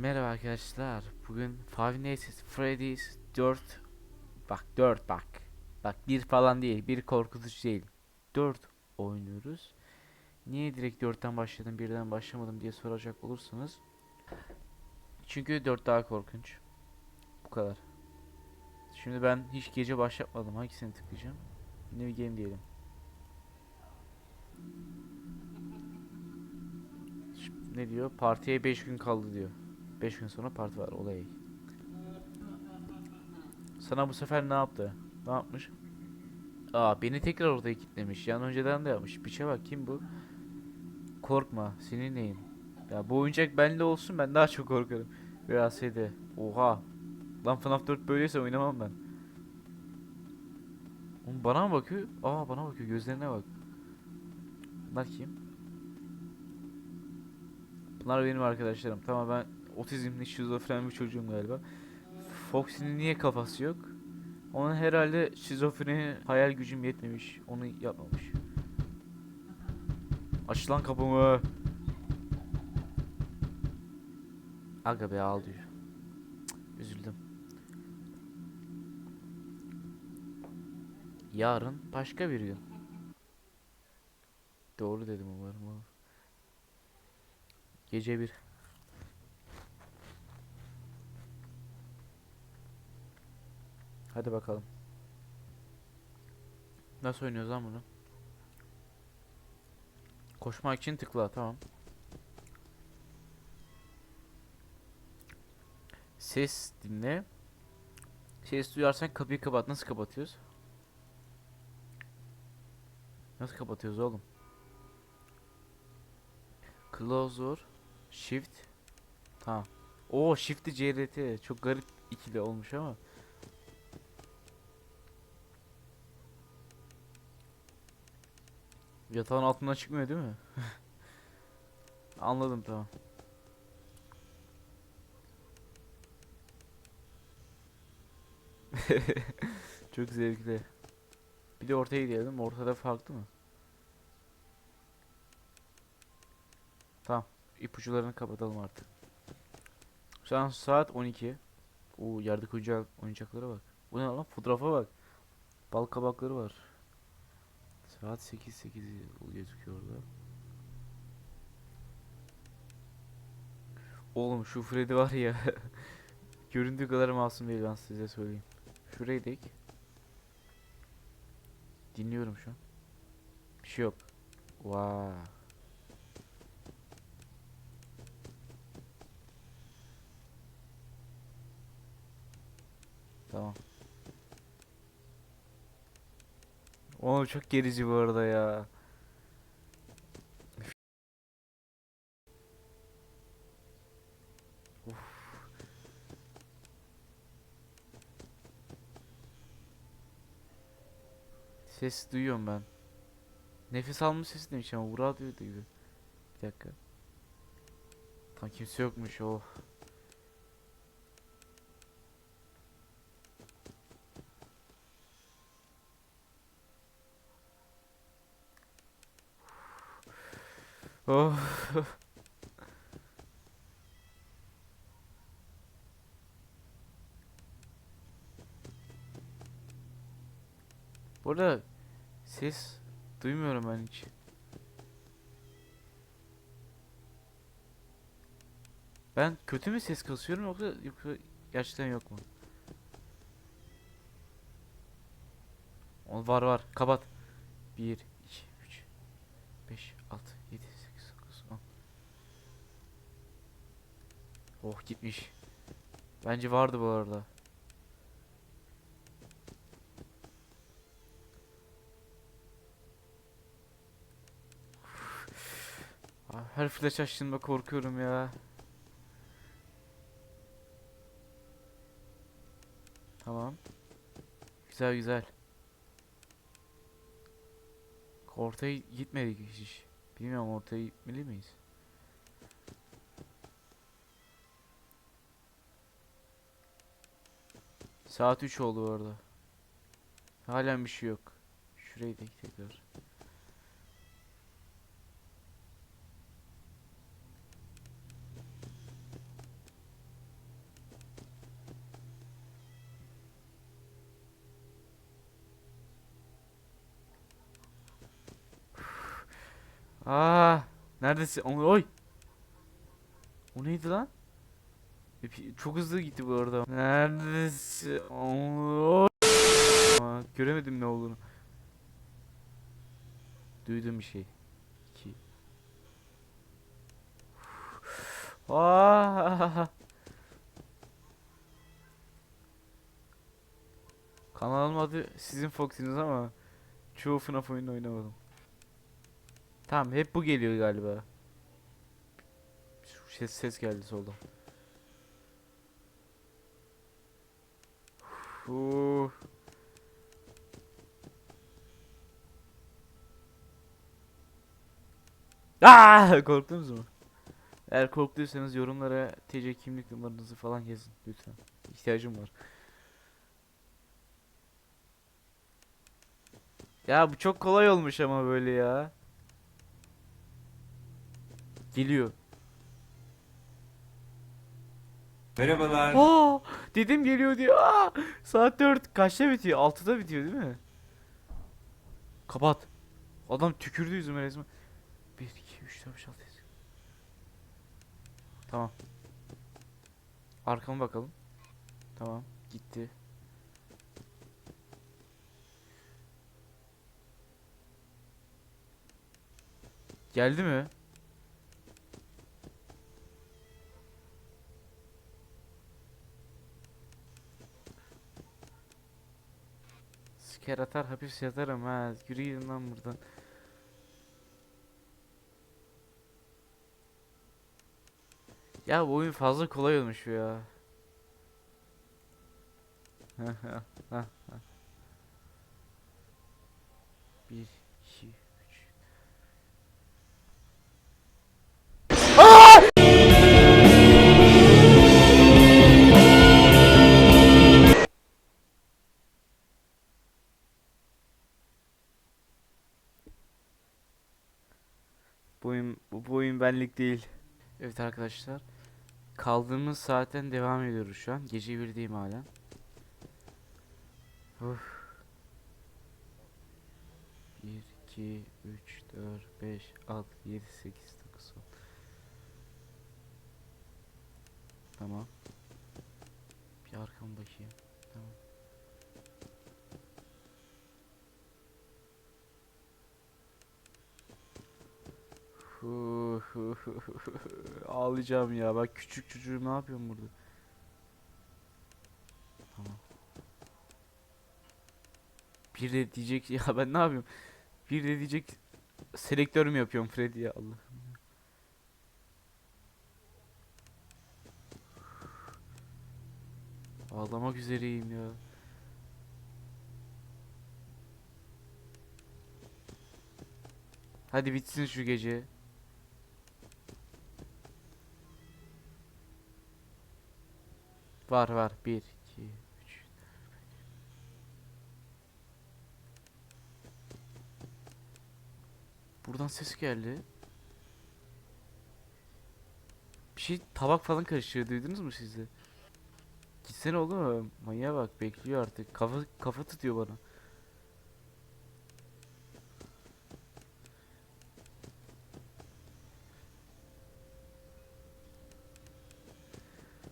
Merhaba arkadaşlar. Bugün Five Nights at Freddy's 4 bak 4 bak. Bak bir falan değil. Bir korkutucu değil. 4 oynuyoruz. Niye direkt 4'ten başladım, birden başlamadım diye soracak olursanız. Çünkü 4 daha korkunç. Bu kadar. Şimdi ben hiç gece başlatmadım. Hangisini tıklayacağım? New game diyelim. Ne diyor? Partiye 5 gün kaldı diyor. 5 gün sonra parti var olay. Sana bu sefer ne yaptı? Ne yapmış? Aa beni tekrar oraya kilitlemiş. Yani önceden de yapmış. Piçe bak kim bu? Korkma. Senin neyin? Ya bu oyuncak bende olsun ben daha çok korkarım. VASD. Oha. Lan FNAF 4 böyleyse oynamam ben. Oğlum bana mı bakıyor? Aa bana bakıyor. Gözlerine bak. Bunlar kim? Bunlar benim arkadaşlarım. Tamam ben otizmli şizofren bir çocuğum galiba. Foxy'nin niye kafası yok? Onun herhalde şizofreni hayal gücüm yetmemiş. Onu yapmamış. Aç lan kapımı. Aga be ağlıyor. Üzüldüm. Yarın başka bir gün. Doğru dedim umarım. Gece bir. Hadi bakalım. Nasıl oynuyoruz lan bunu? Koşmak için tıkla tamam. Ses dinle. Ses duyarsan kapıyı kapat. Nasıl kapatıyoruz? Nasıl kapatıyoruz oğlum? Door. Shift. Tamam. Oo Shift'i CRT. Çok garip ikili olmuş ama. Yatağın altından çıkmıyor değil mi? Anladım tamam. Çok zevkli. Bir de ortaya gidelim. Ortada farklı mı? Tamam. İpuçlarını kapatalım artık. Şu an saat 12. Oo yerdeki oyuncak, oyuncaklara bak. Bu ne lan? Fotoğrafa bak. Bal kabakları var. Saat 8 8 gözüküyor orada. Oğlum şu Freddy var ya. Göründüğü kadar masum değil ben size söyleyeyim. Şuraya dik. Dinliyorum şu an. Bir şey yok. Vaa. Tamam. Oğlum çok gerici bu arada ya. Ses duyuyorum ben. Nefes alma sesi demiş ama bu radyo gibi. Bir dakika. Tam kimse yokmuş oh. Oh. Burada ses duymuyorum ben hiç. Ben kötü mü ses kasıyorum yoksa, yoksa gerçekten yok mu? Var var. Kapat. 1 2 3 5 6 7 8 9 10 Oh gitmiş. Bence vardı bu arada. Her flash açtığımda korkuyorum ya. Tamam. Güzel güzel. Ortaya gitmedik hiç. Bilmiyorum ortaya gitmeli miyiz? Saat 3 oldu orada. Halen bir şey yok. Şurayı da tekrar. Aa, neredesin? Oy. O neydi lan? Çok hızlı gitti bu arada. Neredesin? Aa, göremedim ne olduğunu. Duydum bir şey. Aa. Kanalım adı sizin Fox'iniz ama çoğu FNAF oyunu oynamadım. Tamam hep bu geliyor galiba. Ses, ses geldi soldan. Uf. Aa, korktunuz mu? Eğer korktuysanız yorumlara TC kimlik numaranızı falan yazın lütfen. İhtiyacım var. Ya bu çok kolay olmuş ama böyle ya. Geliyor. Merhabalar. Aa, dedim geliyor diyor. Aa, saat 4 kaçta bitiyor? 6'da bitiyor değil mi? Kapat. Adam tükürdü yüzüme resmen. 1 2 3 4 5 6 7. Tamam. Arkama bakalım. Tamam, gitti. Geldi mi? Siker atar hapis yatarım ha. Yürü gidin lan buradan. Ya bu oyun fazla kolay olmuş ya. Bir, oyun, bu, bu oyun benlik değil. Evet arkadaşlar. Kaldığımız saatten devam ediyoruz şu an. Gece birdeyim hala. Uf. 1, 2, 3, 4, 5, 6, 7, 8, 9, 10. Tamam. Bir arkama bakayım. Ağlayacağım ya. Bak küçük çocuğum ne yapıyorum burada? Tamam. Bir de diyecek ya ben ne yapıyorum? Bir de diyecek selektör mü yapıyorum Freddy ya Allah. Ağlamak üzereyim ya. Hadi bitsin şu gece. Var var. 1 2 3 Buradan ses geldi. Bir şey tabak falan karıştırıyor. Duydunuz mu siz de? Gitsene oğlum. Manyağa bak bekliyor artık. Kafa kafa tutuyor bana.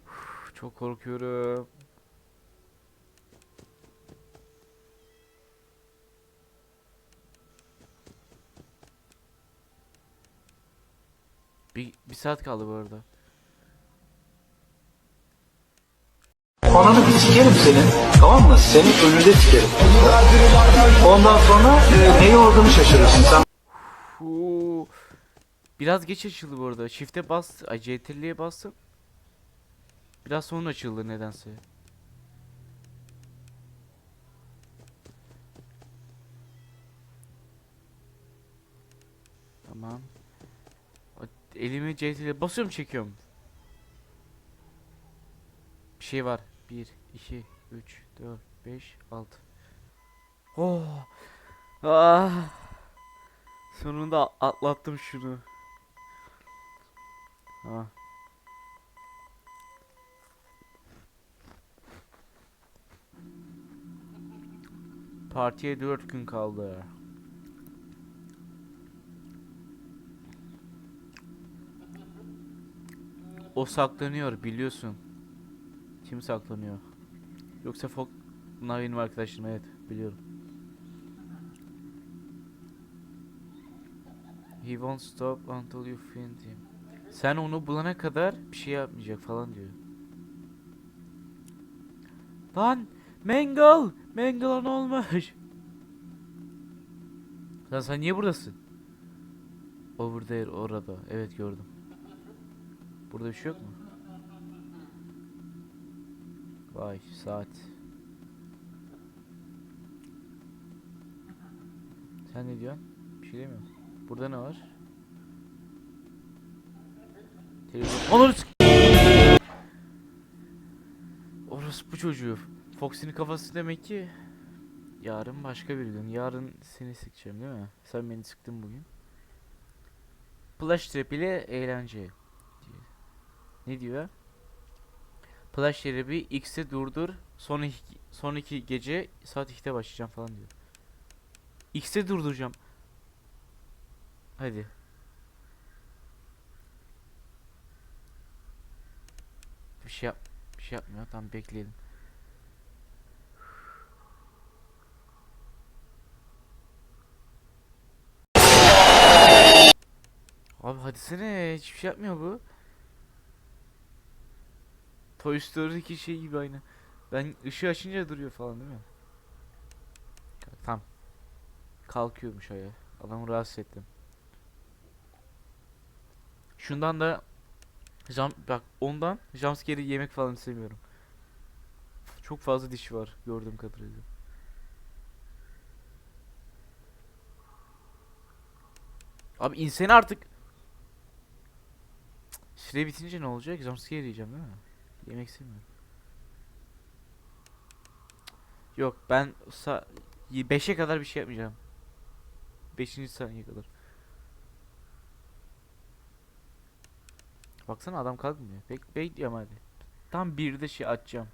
Uf, Çok korkuyorum. Bir, bir saat kaldı bu arada. Ananı bir sikerim senin. Tamam mı? Senin önünde sikerim. Ondan sonra e, neyi olduğunu şaşırırsın. Sen Huu. Biraz geç açıldı bu arada. Shift'e bas, CTRL'ye bastım. Biraz sonra açıldı nedense. Tamam. Elimi CTRL'ye basıyorum çekiyorum. Bir şey var. 1 2 3 4 5 6. Oh. Ah. Sonunda atlattım şunu. Ha. Partiye 4 gün kaldı. O saklanıyor biliyorsun. Kim saklanıyor? Yoksa Fok... Bunlar benim arkadaşım evet biliyorum. He won't stop until you find him. Sen onu bulana kadar bir şey yapmayacak falan diyor. Lan Mangle! Mangle'a ne olmuş? Lan sen niye buradasın? Over there orada. Evet gördüm. Burada bir şey yok mu? Vay saat. Sen ne diyorsun? Bir şey demiyorum. Burada ne var? Televizyon. Ananı Orası bu çocuğu. Foxy'nin kafası demek ki yarın başka bir gün. Yarın seni sıkacağım değil mi? Sen beni sıktın bugün. Plush trap ile eğlence. Ne diyor? Plush trap'i X'e durdur. Son iki, son iki gece saat 2'de başlayacağım falan diyor. X'e durduracağım. Hadi. Bir şey yap bir şey yapmıyor. Tamam bekleyelim. Abi hadi sene hiçbir şey yapmıyor bu. Toy Story'deki şey gibi aynı. Ben ışığı açınca duruyor falan değil mi? Tamam. Kalkıyormuş ayağa. Adamı rahatsız ettim. Şundan da jump bak ondan jumpscare'i yemek falan istemiyorum. Çok fazla dişi var gördüğüm kadarıyla. Abi insene artık. Süre bitince ne olacak? Jumpscare yiyeceğim değil mi? Yemek istemiyorum. Yok ben 5'e kadar bir şey yapmayacağım. 5. saniye kadar. Baksana adam kalkmıyor. Bek bekliyorum hadi. Tam bir de şey açacağım.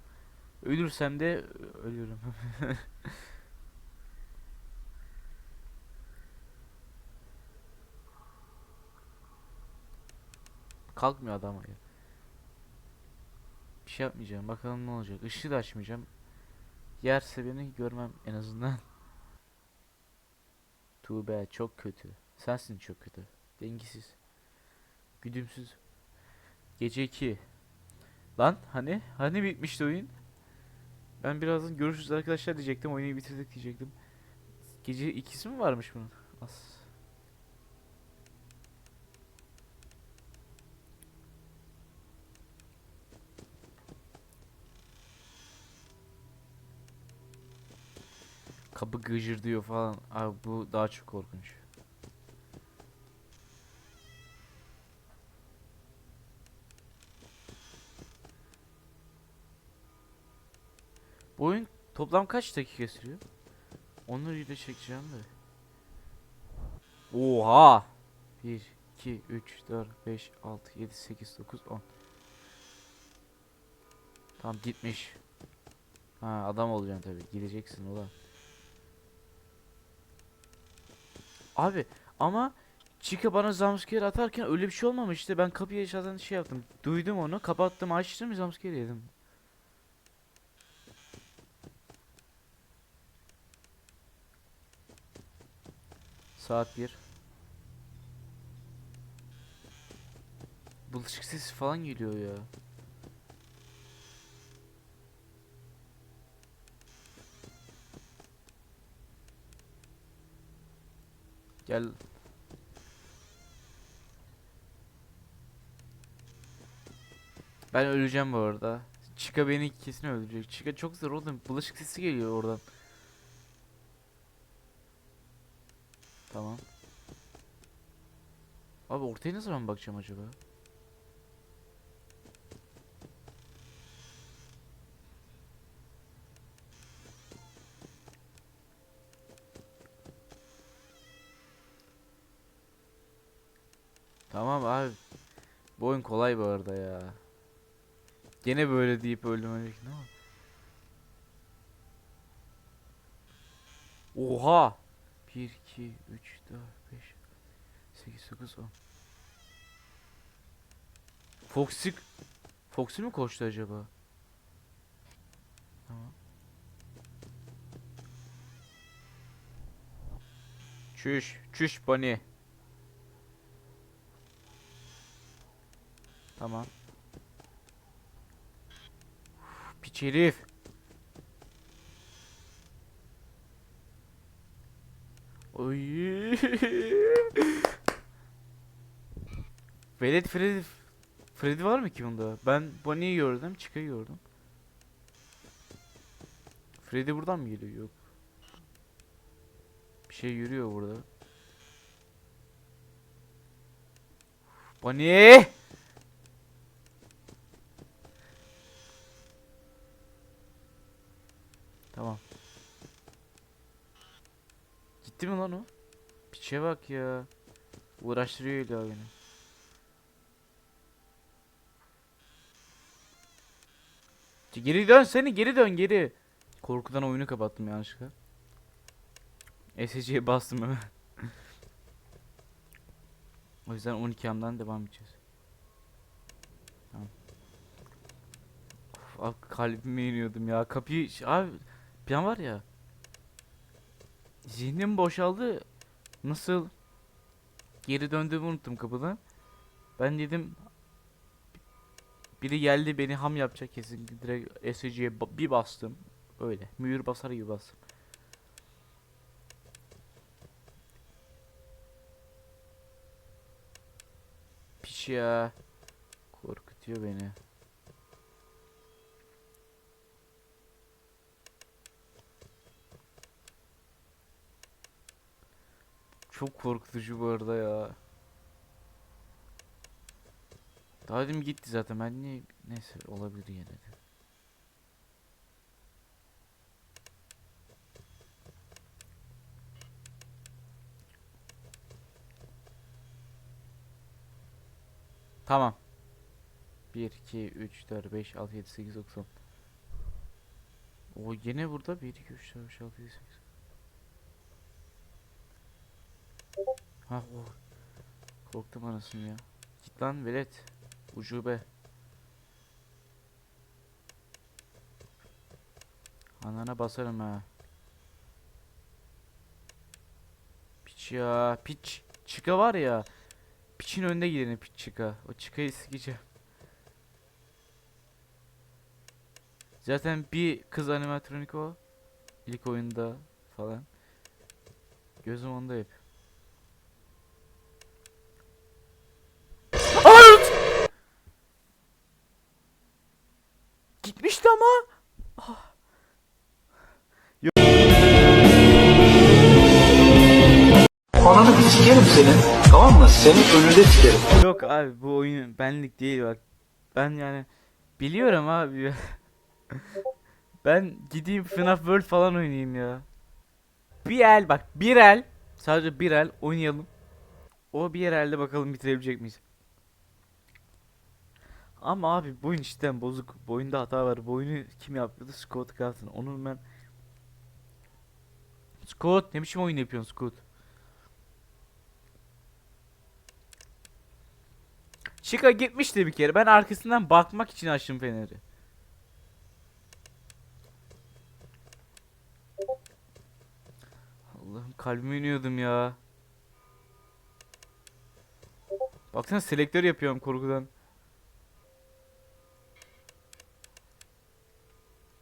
Ölürsem de ö- Kalkmıyor adam ya. Bir şey yapmayacağım. Bakalım ne olacak. Işığı da açmayacağım. Yerse beni görmem en azından. Bad. Çok kötü. Sensin çok kötü. Dengesiz. Güdümsüz. Gece 2. Lan hani? Hani bitmişti oyun? Ben birazdan görüşürüz arkadaşlar diyecektim. Oyunu bitirdik diyecektim. Gece ikisi mi varmış bunun? As. Kapı gıcır diyor falan. Abi bu daha çok korkunç. Bu oyun toplam kaç dakika sürüyor? Onları video çekeceğim de. Oha! 1, 2, 3, 4, 5, 6, 7, 8, 9, 10. Tamam gitmiş. Ha adam olacaksın tabi. Gideceksin ulan. Abi ama Chica bana jumpscare atarken öyle bir şey olmamıştı. Ben kapıyı aşağıdan şey yaptım. Duydum onu. Kapattım açtım jumpscare yedim. Saat 1. Bulaşık sesi falan geliyor ya. Gel. Ben öleceğim bu arada. Chica beni kesin öldürecek. Chica çok zor oğlum. Bulaşık sesi geliyor oradan. Tamam. Abi ortaya ne zaman bakacağım acaba? Tamam abi. Bu oyun kolay bu arada ya. Gene böyle deyip öldüm ölecek ne var? Oha! 1 2 3 4 5 8 9 10 Foxy Foxy mi koştu acaba? Tamam. Çüş, çüş Bonnie. Tamam. Uf, Piç herif. Oy. Velet Freddy Freddy var mı ki bunda? Ben Bonnie'yi gördüm, Chicka'yı gördüm. Freddy buradan mı geliyor? Yok. Bir şey yürüyor burada. Bonnie! Tamam. Gitti mi lan o? Piçe bak ya. Uğraştırıyor illa beni. Geri dön seni geri dön geri. Korkudan oyunu kapattım yanlışlıkla. SC'ye bastım hemen. o yüzden 12 amdan devam edeceğiz. Tamam. Of, abi kalbime iniyordum ya. Kapıyı abi plan var ya. Zihnim boşaldı. Nasıl geri döndüğümü unuttum kapıdan. Ben dedim biri geldi beni ham yapacak kesin. Direkt SC'ye bir bastım. Öyle. Mühür basar gibi bastım. Piş ya. Korkutuyor beni. Çok korkutucu bu arada ya. Daha dedim gitti zaten ben niye neyse olabilir yine de. Tamam. 1 2 3 4 5 6 7 8 9 10. O yine burada 1 2 3 4 5 6 7 8. Ha o. Korktum anasını ya. Git lan velet. Ucube. Anana basarım ha. Piç ya. Piç. Çıka var ya. Piçin önünde gideni piç çıka. O çıkayı sikeceğim. Zaten bir kız animatronik o. İlk oyunda falan. Gözüm onda hep. Sikerim senin. Tamam mı? Senin önünde sikerim. Yok abi bu oyun benlik değil bak. Ben yani biliyorum abi. ben gideyim FNAF World falan oynayayım ya. Bir el bak bir el sadece bir el oynayalım. O bir elde bakalım bitirebilecek miyiz? Ama abi bu oyun işten bozuk. Bu oyunda hata var. Bu oyunu kim yapıyordu? Scott Cawthon. Onun ben Scott ne biçim oyun yapıyorsun Scott? Chica gitmişti bir kere. Ben arkasından bakmak için açtım feneri. Allah'ım kalbime iniyordum ya. Baksana selektör yapıyorum korkudan.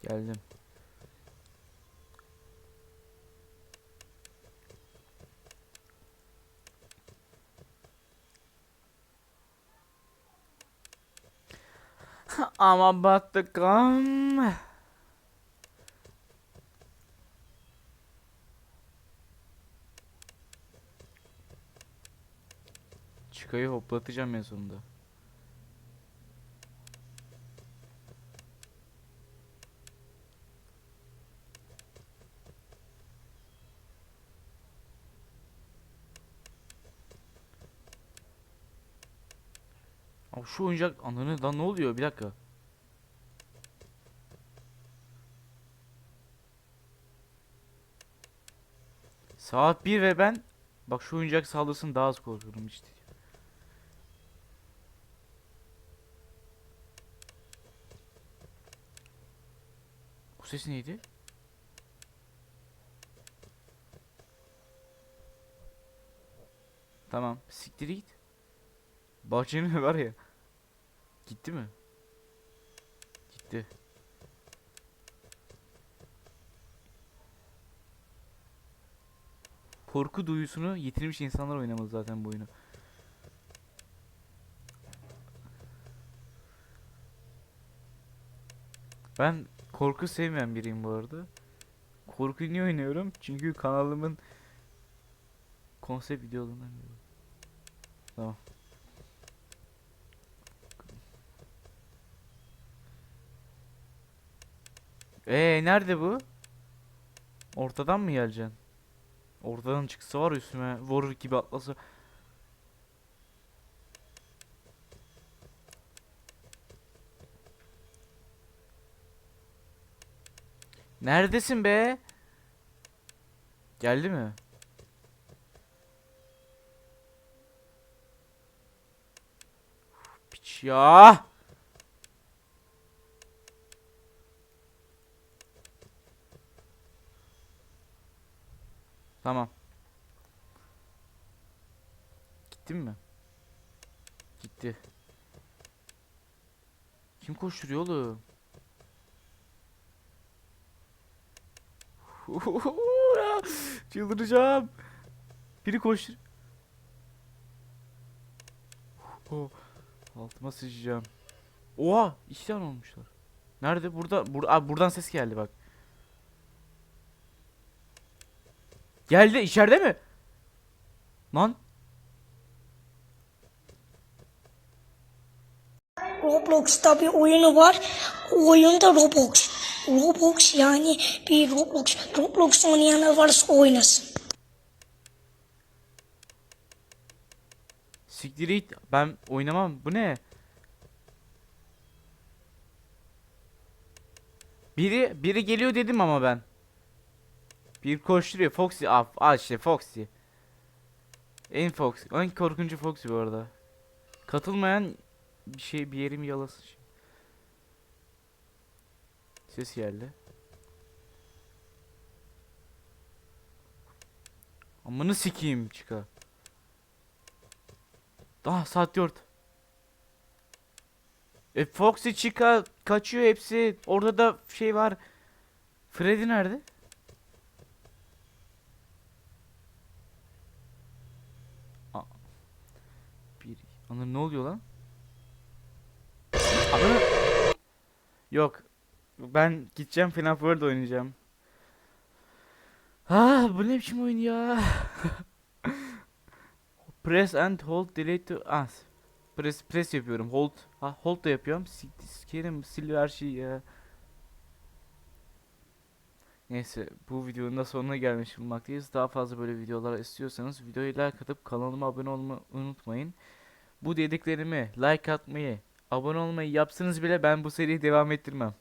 Geldim. Ama battık am. Çıkayı hoplatacağım en sonunda. Şu oyuncak ananı lan ne oluyor bir dakika. Saat 1 ve ben bak şu oyuncak saldırısını daha az korkuyorum işte. Bu ses neydi? Tamam siktir git. Bahçenin var ya. Gitti mi? Gitti. Korku duyusunu yitirmiş insanlar oynamalı zaten bu oyunu. Ben korku sevmeyen biriyim bu arada. Korku niye oynuyorum? Çünkü kanalımın konsept videolarından. Tamam. Ee nerede bu? Ortadan mı geleceksin? Ortadan çıksa var üstüme vurur gibi atlasa. Neredesin be? Geldi mi? Piç ya. Tamam. Gittin mi? Gitti. Kim koşturuyor oğlum? Çıldıracağım. Biri koştur. Altıma sıçacağım. Oha, iki olmuşlar. Nerede? Burada. Bur Abi buradan ses geldi bak. Geldi içeride mi? Lan Roblox'ta bir oyunu var. O oyunda Roblox. Roblox yani bir Roblox. Roblox oynayanlar varsa oynasın. siktir git. Ben oynamam. Bu ne? Biri biri geliyor dedim ama ben. Bir koşturuyor. Foxy. Al, al işte Foxy. En Fox. En korkuncu Foxy bu arada. Katılmayan bir şey bir yerim yalasın. şimdi. Ses geldi. Amını sikeyim çıka. Daha saat 4. E Foxy Chica kaçıyor hepsi. Orada da şey var. Freddy nerede? Anır ne oluyor lan? Anır. Yok. Ben gideceğim Final World oynayacağım. Ah bu ne biçim oyun ya? Press and hold delete to ah. Press press yapıyorum. Hold. Ha hold da yapıyorum. Sik- Sikerim siliyor her şeyi ya. Neyse bu videonun da sonuna gelmiş bulunmaktayız. Daha fazla böyle videolar istiyorsanız videoyu like atıp kanalıma abone olmayı unutmayın. Bu dediklerimi like atmayı, abone olmayı yapsanız bile ben bu seriyi devam ettirmem.